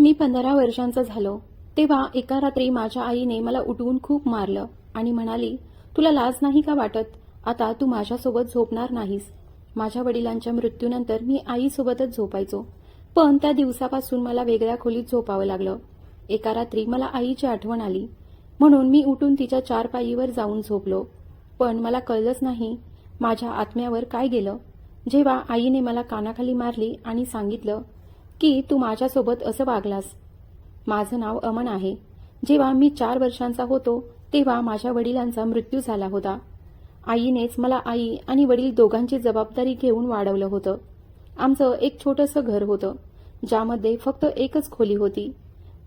मी पंधरा वर्षांचा झालो. तेव्हा एका रात्री माझ्या आईने मला उठवून खूप मारलं आणि म्हणाली तुला लाज नाही का वाटत? आता तू माझ्यासोबत झोपणार नाहीस. माझ्या वडिलांच्या मृत्यूनंतर मी आईसोबतच झोपायचो. पण त्या दिवसापासून मला वेगळ्या खोलीत झोपावं लागलं. एका रात्री मला आईची आठवण आली. म्हणून मी उठून तिच्या चार पायीवर जाऊन झोपलो. पण मला कळलंच नाही माझ्या आत्म्यावर काय गेलं. जेव्हा आईने मला कानाखाली मारली आणि सांगितलं की तू माझ्यासोबत असं वागलास. माझं नाव अमन आहे. जेव्हा मी चार वर्षांचा होतो तेव्हा माझ्या वडिलांचा मृत्यू झाला होता. आईनेच मला आई आणि वडील दोघांची जबाबदारी घेऊन वाढवलं होतं. आमचं एक छोटंसं घर होतं ज्यामध्ये फक्त एकच खोली होती.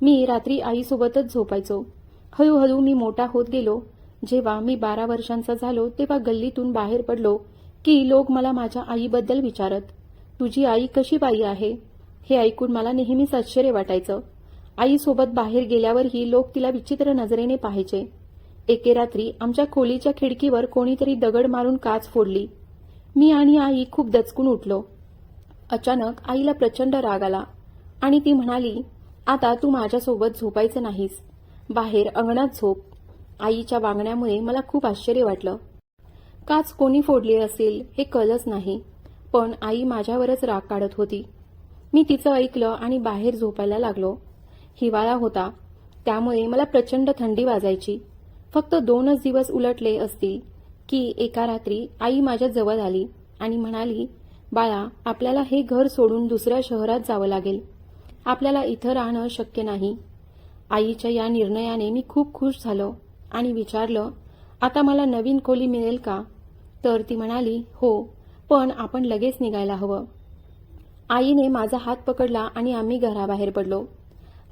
मी रात्री आईसोबतच झोपायचो. हळूहळू मी मोठा होत गेलो. जेव्हा मी बारा वर्षांचा झालो तेव्हा गल्लीतून बाहेर पडलो की लोक मला माझ्या आईबद्दल विचारत तुझी आई कशी बाई आहे? हे ऐकून मला नेहमीच आश्चर्य वाटायचं. आईसोबत बाहेर गेल्यावरही लोक तिला विचित्र नजरेने पाहायचे. एके रात्री आमच्या खोलीच्या खिडकीवर कोणीतरी दगड मारून काच फोडली. मी आणि आई खूप दचकून उठलो. अचानक आईला प्रचंड राग आला आणि ती म्हणाली आता तू माझ्यासोबत झोपायचं नाहीस. बाहेर अंगणात झोप. आईच्या वागण्यामुळे मला खूप आश्चर्य वाटलं. काच कोणी फोडली असेल हे कळलंच नाही पण आई माझ्यावरच राग काढत होती. मी तिचं ऐकलं आणि बाहेर झोपायला लागलो. हिवाळा होता. त्यामुळे मला प्रचंड थंडी वाजायची. फक्त दोनच दिवस उलटले असतील की एका रात्री आई माझ्या जवळ आली आणि म्हणाली बाळा आपल्याला हे घर सोडून दुसऱ्या शहरात जावं लागेल. आपल्याला इथं राहणं शक्य नाही. आईच्या या निर्णयाने मी खूप खुश झालो आणि विचारलं आता मला नवीन खोली मिळेल का? तर ती म्हणाली हो पण आपण लगेच निघायला हवं. आईने माझा हात पकडला आणि आम्ही घराबाहेर पडलो.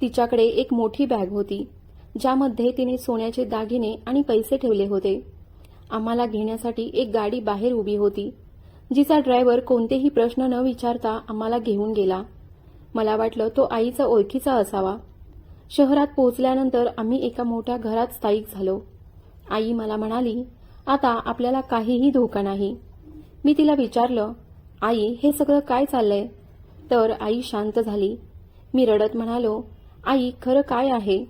तिच्याकडे एक मोठी बॅग होती ज्यामध्ये तिने सोन्याचे दागिने आणि पैसे ठेवले होते. आम्हाला घेण्यासाठी एक गाडी बाहेर उभी होती जिचा ड्रायव्हर कोणतेही प्रश्न न विचारता आम्हाला घेऊन गेला. मला वाटलं तो आईचा ओळखीचा असावा. शहरात पोहोचल्यानंतर आम्ही एका मोठ्या घरात स्थायिक झालो. आई मला म्हणाली आता आपल्याला काहीही धोका नाही. मी तिला विचारलं आई हे सगळं काय चाललंय? तर आई शांत झाली. मी रडत म्हणालो आई खरं काय आहे?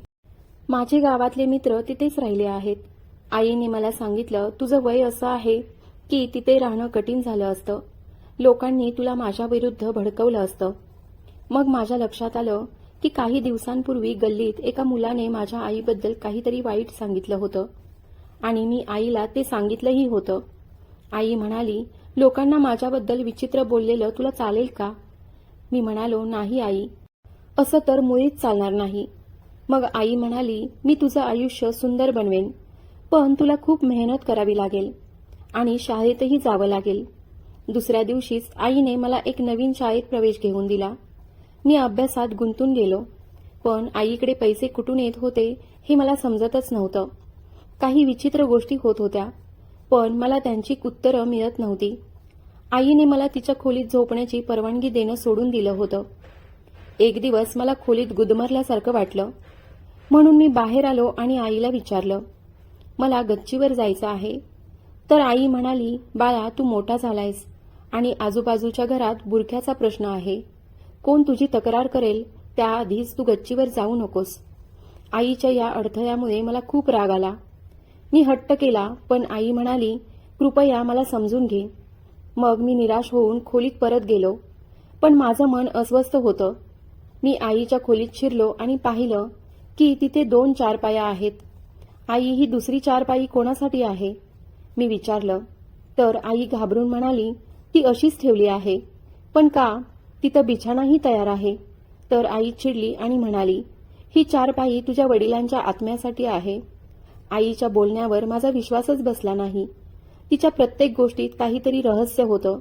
माझे गावातले मित्र तिथेच राहिले आहेत. आईने मला सांगितलं तुझं वय असं आहे की तिथे राहणं कठीण झालं असतं. लोकांनी तुला माझ्या विरुद्ध भडकवलं असतं. मग माझ्या लक्षात आलं की काही दिवसांपूर्वी गल्लीत एका मुलाने माझ्या आईबद्दल काहीतरी वाईट सांगितलं होतं. आणि मी आईला ते सांगितलंही होतं. आई म्हणाली लोकांना माझ्याबद्दल विचित्र बोललेलं तुला चालेल का? मी म्हणालो नाही आई असं तर मुळीच चालणार नाही. मग आई म्हणाली मी तुझं आयुष्य सुंदर बनवेन पण तुला खूप मेहनत करावी लागेल आणि शाळेतही जावं लागेल. दुसऱ्या दिवशीच आईने मला एक नवीन शाळेत प्रवेश घेऊन दिला. मी अभ्यासात गुंतून गेलो पण आईकडे पैसे कुठून येत होते हे मला समजतच नव्हतं. काही विचित्र गोष्टी होत होत्या पण मला त्यांची उत्तरं मिळत नव्हती. आईने मला तिच्या खोलीत झोपण्याची परवानगी देणं सोडून दिलं होतं. एक दिवस मला खोलीत गुदमरल्यासारखं वाटलं. म्हणून मी बाहेर आलो आणि आईला विचारलं मला गच्चीवर जायचं आहे? तर आई म्हणाली बाळा तू मोठा झालायस आणि आजूबाजूच्या घरात बुरख्याचा प्रश्न आहे. कोण तुझी तक्रार करेल? त्याआधीच तू गच्चीवर जाऊ नकोस. आईच्या या अडथळ्यामुळे मला खूप राग आला. मी हट्ट केला पण आई म्हणाली कृपया मला समजून घे. मग मी निराश होऊन खोलीत परत गेलो. पण माझं मन अस्वस्थ होतं. मी आईच्या खोलीत शिरलो आणि पाहिलं की तिथे दोन चारपाया आहेत. आई ही दुसरी चारपाई कोणासाठी आहे? मी विचारलं. तर आई घाबरून म्हणाली ती अशीच ठेवली आहे. पण का? तिथं बिछाणाही तयार आहे. तर आई चिडली आणि म्हणाली ही चारपाई तुझ्या वडिलांच्या आत्म्यासाठी आहे. आईच्या बोलण्यावर माझा विश्वासच बसला नाही. तिच्या प्रत्येक गोष्टीत काहीतरी रहस्य होतं.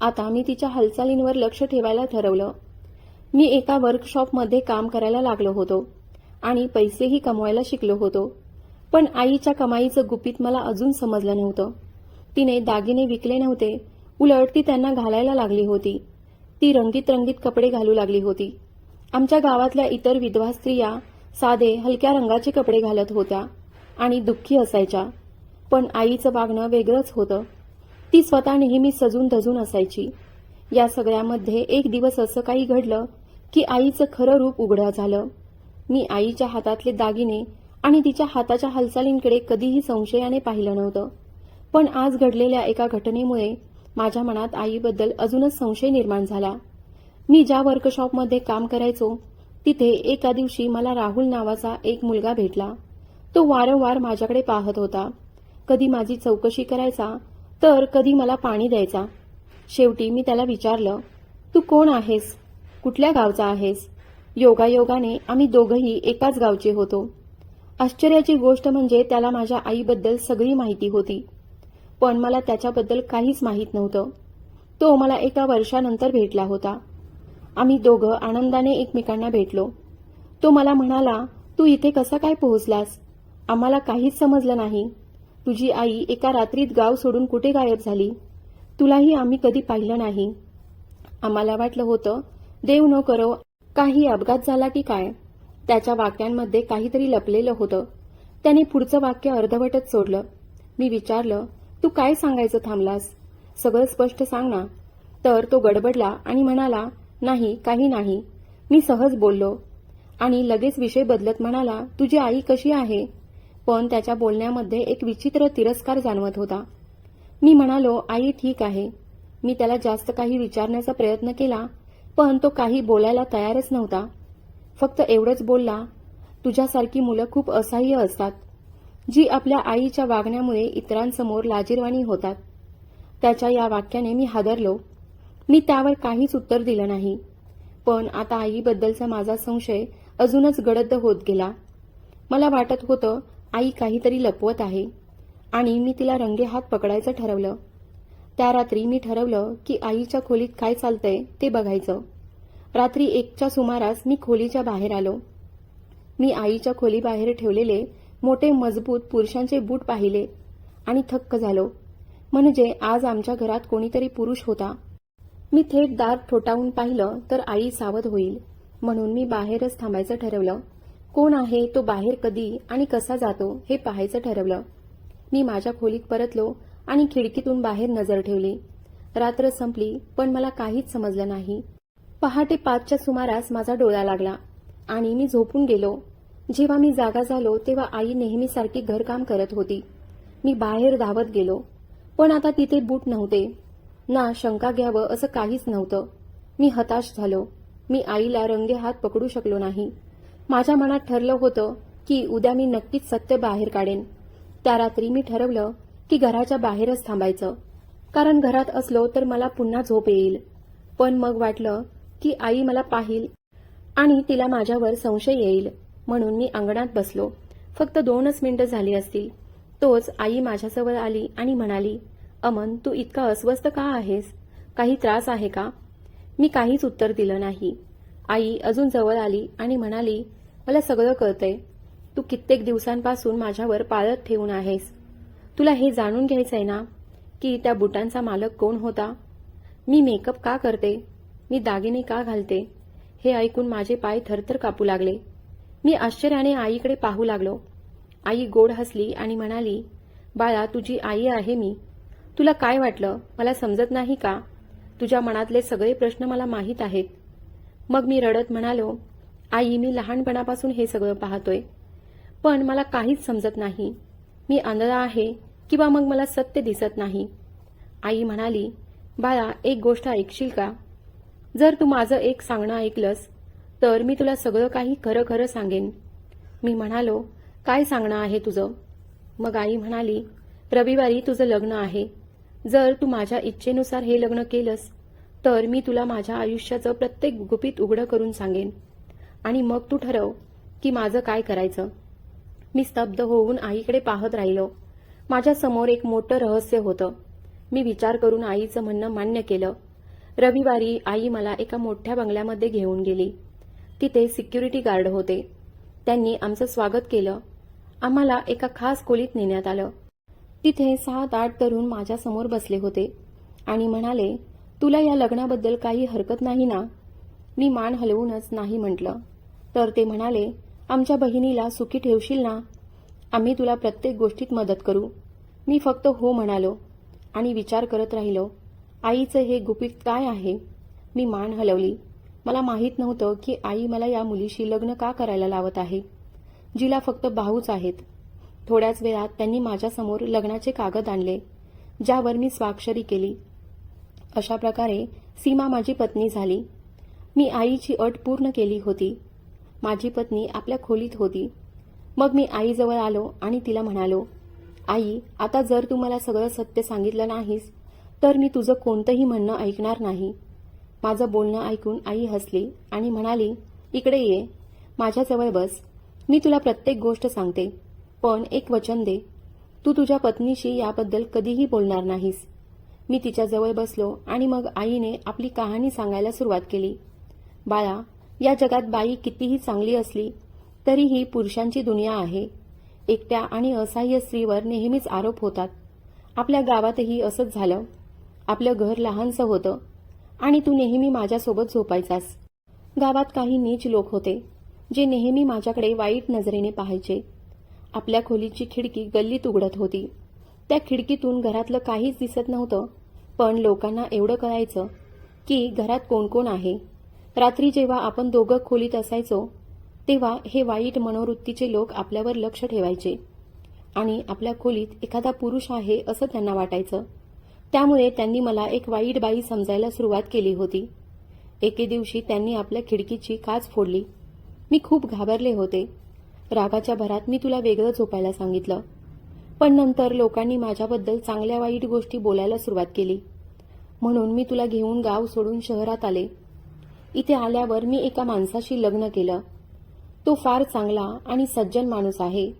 आता मी तिच्या हालचालींवर लक्ष ठेवायला ठरवलं. मी एका वर्कशॉपमध्ये काम करायला लागलो होतो आणि पैसेही कमवायला शिकलो होतो. पण आईच्या कमाईचं गुपित मला अजून समजलं नव्हतं. तिने दागिने विकले नव्हते. उलट ती त्यांना घालायला लागली होती. ती रंगीत रंगीत कपडे घालू लागली होती. आमच्या गावातल्या इतर विधवा स्त्रिया साधे हलक्या रंगाचे कपडे घालत होत्या आणि दुःखी असायच्या. पण आईचं वागणं वेगळंच होतं. ती स्वतः नेहमी सजून धजून असायची. या सगळ्यामध्ये एक दिवस असं काही घडलं की आईचं खरं रूप उघडं झालं. मी आईच्या हातातले दागिने आणि तिच्या हाताच्या हालचालींकडे कधीही संशयाने पाहिलं नव्हतं. पण आज घडलेल्या एका घटनेमुळे माझ्या मनात आईबद्दल अजूनच संशय निर्माण झाला. मी ज्या वर्कशॉपमध्ये काम करायचो तिथे एका दिवशी मला राहुल नावाचा एक मुलगा भेटला. तो वारंवार माझ्याकडे पाहत होता. कधी माझी चौकशी करायचा तर कधी मला पाणी द्यायचा. शेवटी मी त्याला विचारलं तू कोण आहेस? कुठल्या गावचा आहेस? योगायोगाने आम्ही दोघंही एकाच गावचे होतो. आश्चर्याची गोष्ट म्हणजे त्याला माझ्या आईबद्दल सगळी माहिती होती. पण मला त्याच्याबद्दल काहीच माहीत नव्हतं. तो मला एका वर्षानंतर भेटला होता. आम्ही दोघं आनंदाने एकमेकांना भेटलो. तो मला म्हणाला तू इथे कसा काय पोहोचलास? आम्हाला काहीच समजलं नाही. तुझी आई एका रात्रीत गाव सोडून कुठे गायब झाली? तुलाही आम्ही कधी पाहिलं नाही. आम्हाला वाटलं होतं देव न करो काही अपघात झाला की काय? त्याच्या वाक्यांमध्ये काहीतरी लपलेलं होतं. त्याने पुढचं वाक्य अर्धवटच सोडलं. मी विचारलं तू काय सांगायचं थांबलास? सगळं स्पष्ट सांग ना. तर तो गडबडला आणि म्हणाला नाही काही नाही. मी सहज बोललो. आणि लगेच विषय बदलत म्हणाला तुझी आई कशी आहे? पण त्याच्या बोलण्यामध्ये एक विचित्र तिरस्कार जाणवत होता. मी म्हणालो आई ठीक आहे. मी त्याला जास्त काही विचारण्याचा प्रयत्न केला पण तो काही बोलायला तयारच नव्हता. फक्त एवढंच बोलला तुझ्यासारखी मुलं खूप असह्य असतात जी आपल्या आईच्या वागण्यामुळे इतरांसमोर लाजीरवाणी होतात. त्याच्या या वाक्याने मी हादरलो. मी त्यावर काहीच उत्तर दिलं नाही. पण आता आईबद्दलचा माझा संशय अजूनच गडद होत गेला. मला वाटत होतं आई काहीतरी लपवत आहे आणि मी तिला रंगे हात पकडायचं ठरवलं. त्या रात्री मी ठरवलं की आईच्या खोलीत काय चालतंय ते बघायचं. रात्री एकच्या सुमारास मी खोलीच्या बाहेर आलो. मी आईच्या खोलीबाहेर ठेवलेले मोठे मजबूत पुरुषांचे बूट पाहिले आणि थक्क झालो. म्हणजे आज आमच्या घरात कोणीतरी पुरुष होता. मी थेट दार ठोठावून पाहिलं तर आई सावध होईल म्हणून मी बाहेरच थांबायचं ठरवलं. कोण आहे तो बाहेर कधी आणि कसा जातो हे पाहायचं ठरवलं. मी माझ्या खोलीत परतलो आणि खिडकीतून बाहेर नजर ठेवली. रात्र संपली पण मला काहीच समजलं नाही. पहाटे पाचच्या सुमारास माझा डोळा लागला आणि मी झोपून गेलो. जेव्हा मी जागा झालो तेव्हा आई नेहमीसारखी घरकाम करत होती. मी बाहेर धावत गेलो पण आता तिथे बूट नव्हते. ना शंका घ्यावं असं काहीच नव्हतं. मी हताश झालो. मी आईला रंगे हात पकडू शकलो नाही. माझ्या मनात ठरलं होतं की उद्या मी नक्कीच सत्य बाहेर काढेन. त्या रात्री मी ठरवलं की घराच्या बाहेरच थांबायचं. कारण घरात असलो तर मला पुन्हा झोप येईल. पण मग वाटलं की आई मला पाहिल आणि तिला माझ्यावर संशय येईल म्हणून मी अंगणात बसलो. फक्त दोनच मिनिटं झाली असतील. तोच आई माझ्याजवळ आली आणि म्हणाली अमन तू इतका अस्वस्थ का आहेस? काही त्रास आहे का? मी काहीच उत्तर दिलं नाही. आई अजून जवळ आली आणि म्हणाली मला सगळं कळतंय. तू कित्येक दिवसांपासून माझ्यावर पाळत ठेवून आहेस. तुला हे जाणून घ्यायचंय ना की त्या बुटांचा मालक कोण होता? मी मेकअप का करते? मी दागिने का घालते? हे ऐकून माझे पाय थरथर कापू लागले. मी आश्चर्याने आईकडे पाहू लागलो. आई गोड हसली आणि म्हणाली बाळा तुझी आई आहे मी. तुला काय वाटलं? मला समजत नाही का? तुझ्या मनातले सगळे प्रश्न मला माहीत आहेत. मग मी रडत म्हणालो आई मी लहानपणापासून हे सगळं पाहतोय. पण मला काहीच समजत नाही. मी आंधळा आहे किंवा मग मला सत्य दिसत नाही. आई म्हणाली बाळा एक गोष्ट ऐकशील का? जर तू माझं एक सांगणं ऐकलंस तर मी तुला सगळं काही खरं खरं सांगेन. मी म्हणालो काय सांगणं आहे तुझं? मग आई म्हणाली रविवारी तुझं लग्न आहे. जर तू माझ्या इच्छेनुसार हे लग्न केलंस तर मी तुला माझ्या आयुष्याचं प्रत्येक गुपित उघडं करून सांगेन. आणि मग तू ठरव की माझं काय करायचं. मी स्तब्ध होऊन आईकडे पाहत राहिलो. माझ्यासमोर एक मोठं रहस्य होतं. मी विचार करून आईचं म्हणणं मान्य केलं. रविवारी आई मला एका मोठ्या बंगल्यामध्ये घेऊन गेली. तिथे सिक्युरिटी गार्ड होते. त्यांनी आमचं स्वागत केलं. आम्हाला एका खास खोलीत नेण्यात आलं. तिथे सात आठ तरुण माझ्यासमोर बसले होते आणि म्हणाले तुला या लग्नाबद्दल काही हरकत नाही ना? मी मान हलवूनच नाही म्हटलं. तर ते म्हणाले आमच्या बहिणीला सुखी ठेवशील ना? आम्ही तुला प्रत्येक गोष्टीत मदत करू. मी फक्त हो म्हणालो आणि विचार करत राहिलो आईचं हे गुपित काय आहे? मी मान हलवली मला माहीत नव्हतं की आई मला या मुलीशी लग्न का करायला लावत आहे. जिला फक्त भाऊच आहेत. थोड्याच वेळात त्यांनी माझ्यासमोर लग्नाचे कागद आणले ज्यावर मी स्वाक्षरी केली. अशा प्रकारे सीमा माझी पत्नी झाली. मी आईची अट पूर्ण केली होती. माझी पत्नी आपल्या खोलीत होती. मग मी आईजवळ आलो आणि तिला म्हणालो आई आता जर तू मला सगळं सत्य सांगितलं नाहीस तर मी तुझं कोणतंही म्हणणं ऐकणार नाही. माझं बोलणं ऐकून आई हसली आणि म्हणाली इकडे ये माझ्याजवळ बस. मी तुला प्रत्येक गोष्ट सांगते पण एक वचन दे. तू तुझ्या पत्नीशी याबद्दल कधीही बोलणार नाहीस. मी तिच्याजवळ बसलो आणि मग आईने आपली कहाणी सांगायला सुरुवात केली. बाळा या जगात बाई कितीही चांगली असली तरीही पुरुषांची दुनिया आहे. एकट्या आणि असहाय्य स्त्रीवर नेहमीच आरोप होतात. आपल्या गावातही असंच झालं. आपलं घर लहानसं होतं. आणि तू नेहमी माझ्यासोबत झोपायचास. गावात काही नीच लोक होते जे नेहमी माझ्याकडे वाईट नजरेने पाहायचे. आपल्या खोलीची खिडकी गल्लीत उघडत होती. त्या खिडकीतून घरातलं काहीच दिसत नव्हतं पण लोकांना एवढं कळायचं की घरात कोण कोण आहे. रात्री जेव्हा आपण दोघं खोलीत असायचो तेव्हा हे वाईट मनोवृत्तीचे लोक आपल्यावर लक्ष ठेवायचे आणि आपल्या खोलीत एखादा पुरुष आहे असं त्यांना वाटायचं. त्यामुळे त्यांनी मला एक वाईट बाई समजायला सुरुवात केली होती. एके दिवशी त्यांनी आपल्या खिडकीची काच फोडली. मी खूप घाबरले होते. रागाच्या भरात मी तुला वेगळं झोपायला सांगितलं. पण नंतर लोकांनी माझ्याबद्दल चांगल्या वाईट गोष्टी बोलायला सुरुवात केली. म्हणून मी तुला घेऊन गाव सोडून शहरात आले. इथे आल्यावर मी एका माणसाशी लग्न केलं. तो फार चांगला आणि सज्जन माणूस आहे.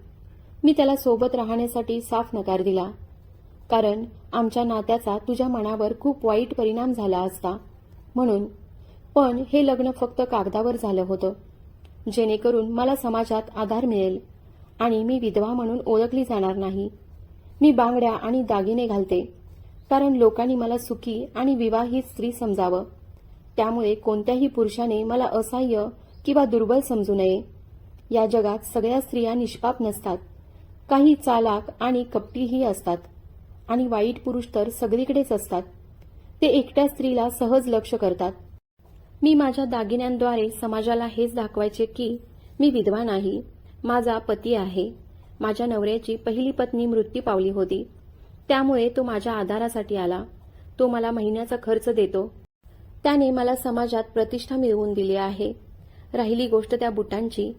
मी त्याला सोबत राहण्यासाठी साफ नकार दिला. कारण आमच्या नात्याचा तुझ्या मनावर खूप वाईट परिणाम झाला असता. म्हणून पण हे लग्न फक्त कागदावर झालं होतं. जेणेकरून मला समाजात आधार मिळेल. आणि मी विधवा म्हणून ओळखली जाणार नाही. मी बांगड्या आणि दागिने घालते कारण लोकांनी मला सुखी आणि विवाहित स्त्री समजावं. त्यामुळे कोणत्याही पुरुषाने मला असहाय्य किंवा दुर्बल समजू नये. या जगात सगळ्या स्त्रिया निष्पाप नसतात. काही चालाक आणि कपटीही असतात. आणि वाईट पुरुष तर सगळीकडेच असतात. ते एकट्या स्त्रीला सहज लक्ष करतात. मी माझ्या दागिन्यांद्वारे समाजाला हेच दाखवायचे की मी विधवा नाही. माझा पती आहे. माझ्या नवऱ्याची पहिली पत्नी मृत्यू पावली होती. त्यामुळे तो माझ्या आधारासाठी आला. तो मला महिन्याचा खर्च देतो. त्याने मला समाजात प्रतिष्ठा मिळवून दिली आहे. राहिली गोष्ट त्या बुटांची.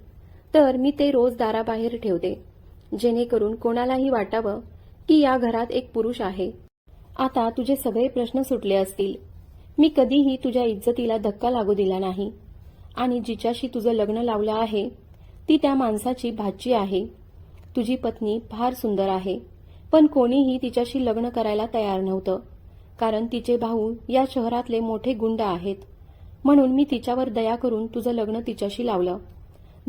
तर मी ते रोज दाराबाहेर ठेवते. जेणेकरून कोणालाही वाटावं की या घरात एक पुरुष आहे. आता तुझे सगळे प्रश्न सुटले असतील. मी कधीही तुझ्या इज्जतीला धक्का लागू दिला नाही. आणि जिच्याशी तुझं लग्न लावलं आहे ती त्या माणसाची भाची आहे. तुझी पत्नी फार सुंदर आहे. पण कोणीही तिच्याशी लग्न करायला तयार नव्हतं. कारण तिचे भाऊ या शहरातले मोठे गुंड आहेत. म्हणून मी तिच्यावर दया करून तुझं लग्न तिच्याशी लावलं.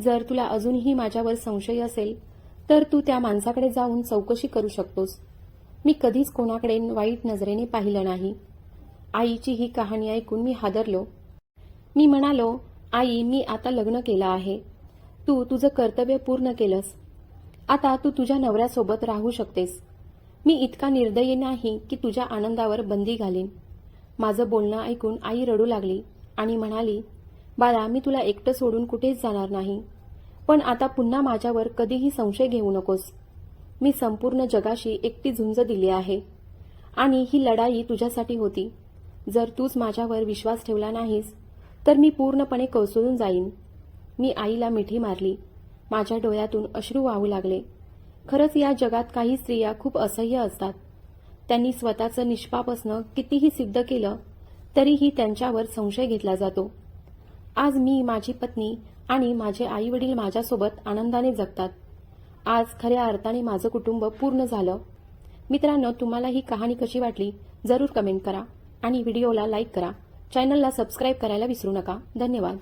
जर तुला अजूनही माझ्यावर संशय असेल तर तू त्या माणसाकडे जाऊन चौकशी करू शकतोस. मी कधीच कोणाकडे वाईट नजरेने पाहिलं नाही. आईची ही कहाणी ऐकून मी हादरलो. मी म्हणालो आई मी आता लग्न केलं आहे. तू तुझं कर्तव्य पूर्ण केलंस. आता तू तुझ्या नवऱ्यासोबत राहू शकतेस. मी इतका निर्दयी नाही की तुझ्या आनंदावर बंदी घालीन. माझं बोलणं ऐकून आई रडू लागली आणि म्हणाली बाळा मी तुला एकटं सोडून कुठेच जाणार नाही. पण आता पुन्हा माझ्यावर कधीही संशय घेऊ नकोस. मी संपूर्ण जगाशी एकटी झुंज दिली आहे. आणि ही लढाई तुझ्यासाठी होती. जर तूच माझ्यावर विश्वास ठेवला नाहीस तर मी पूर्णपणे कोसळून जाईन. मी आईला मिठी मारली. माझ्या डोळ्यातून अश्रू वाहू लागले. खरंच या जगात काही स्त्रिया खूप असह्य असतात. त्यांनी स्वतःचं निष्पाप असणं कितीही सिद्ध केलं तरीही त्यांच्यावर संशय घेतला जातो. आज मी माझी पत्नी आणि माझे आई वडील माझ्यासोबत आनंदाने जगतात. आज खऱ्या अर्थाने माझं कुटुंब पूर्ण झालं. मित्रांनो तुम्हाला ही कहाणी कशी वाटली जरूर कमेंट करा आणि व्हिडिओला लाईक करा. चॅनलला सबस्क्राईब करायला विसरू नका. धन्यवाद.